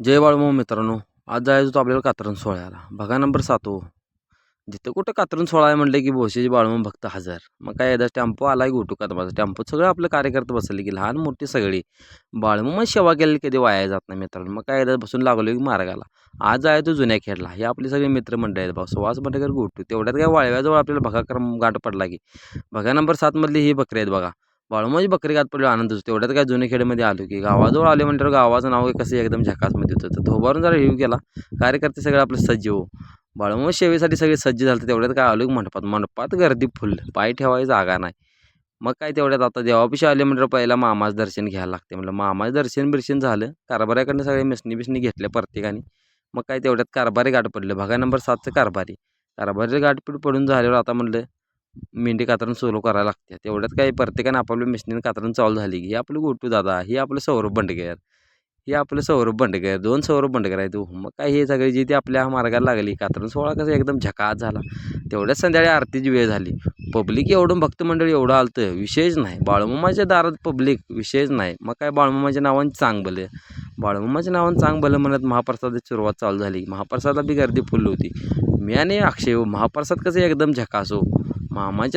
जय बाळूमामा मित्रांनो आज जायचं होतं आपल्याला कात्रण सोहळ्याला. बघा नंबर सात हो जिथं कुठं कात्रण सोहळा आहे म्हटलं की भोशीचे बाळूमामा भक्त हजार. मग काय एकदा टेम्पो आला गोटू का माझा टेम्पो सगळं आपलं कार्यकर्ते बसले की लहान मोठी सगळी. बाळूमामा सेवा केलेली कधी वाया जात नाही मित्रांनो. मग काय एकदा बसून लागलो की मार्गाला. आज आहे तो जुन्या खेळला हे आपले सगळे मित्रमंडळ आहेत भाऊ. सुहास मटेकर गोटू. तेवढ्यात काय वाळव्याजवळ आपल्याला बघा क्रम गाठ पडला की. बघा नंबर सातमधली ही बकरी आहेत बघा. बाळूमाची बकरी गाठ पडली आनंद होतो. तेवढ्यात काय जुने खेडेमध्ये आलो की गावाजवळ आले म्हणल्यावर गावाचं नाव कसं एकदम झकासमध्ये होतं तर धोबारून जरा हिव केला. कार्यकर्ते सगळे आपले सज्ज हो. बाळूमामा सेवेसाठी सगळे सज्ज झालं तेवढ्यात काय आलो की मंडपात मंडपात गर्दी फुल. पाय ठेवायची जागा नाही. मग काय तेवढ्यात आता देवापिशी आले म्हणजे पहिला मामाचं दर्शन घ्यायला लागते म्हटलं मामाचं दर्शन बिर्शन झालं. कारभाऱ्याकडनं सगळे मिसणी बिसणी घेतल्या प्रत्येकाने. मग काय तेवढ्यात कारभारी गाठ पडलं. भगा नंबर सातचं कारभारी. कारभारी गाठपीठ पडून झाल्यावर आता म्हणलं मेंढी कातरण सुरू करायला लागते. तेवढ्यात काही प्रत्येकाने आपापल्या मिशनीनं कातरण चालू झाली की हे आपलं गोटू दादा हे आपलं सौरभ बंडगर हे आपलं सौरभ बंडगर दोन सौरभ बंडगर आहेत हो. मग काय हे सगळी जी ती आपल्या मार्गाला लागली कातरण सोहळा कसं एकदम झकात झाला. तेवढ्याच संध्याकाळी आरतीची वेळ झाली. पब्लिक एवढं भक्त एवढं एवढं आलतं विषयच नाही. बाळूमामाच्या दारात पब्लिक विषयच नाही. मग काय बाळूमामाच्या नावानं चांग भलं बाळूमामाच्या नावानं चांग भलं म्हणत महाप्रसादाची सुरुवात चालू झाली. महाप्रसादाला बी गर्दी फुल होती. मी आणि अक्षय महाप्रसाद कसं एकदम झकासो हो. हो मामाच्या